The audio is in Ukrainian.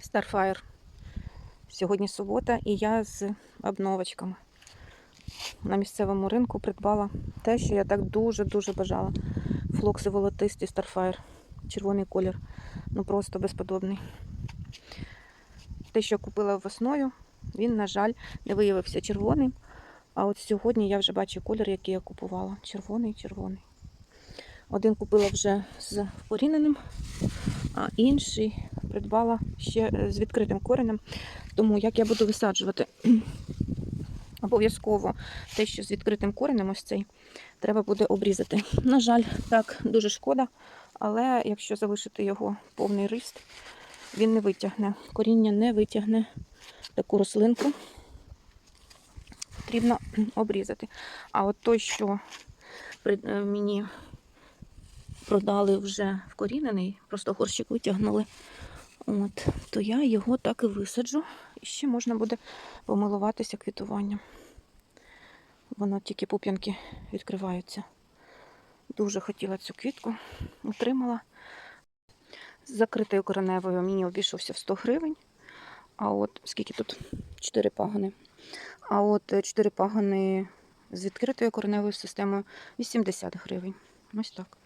Starfire. Сьогодні субота, і я з обновочками на місцевому ринку придбала те, що я так дуже-дуже бажала. Флокси волотисті Starfire. Червоний колір. Ну просто безподобний. Те, що купила весною, він, на жаль, не виявився червоним. А от сьогодні я вже бачу колір, який я купувала. Червоний, червоний. Один купила вже з вкоріненим, а інший придбала ще е, з відкритим коренем. Тому як я буду висаджувати обов'язково те, що з відкритим коренем, ось цей, треба буде обрізати. На жаль, так дуже шкода, але якщо залишити його повний рист, він не витягне. Коріння не витягне таку рослинку. Потрібно обрізати. А от той, що е, мені продали вже вкорінений, просто горщик витягнули. От, то я його так і висаджу. І ще можна буде помилуватися квітуванням. Воно тільки пуп'янки відкриваються. Дуже хотіла цю квітку, отримала. З закритою кореневою мені обійшовся в 100 гривень. А от скільки тут? 4 пагони. А от 4 пагони з відкритою кореневою системою 80 гривень. Ось так.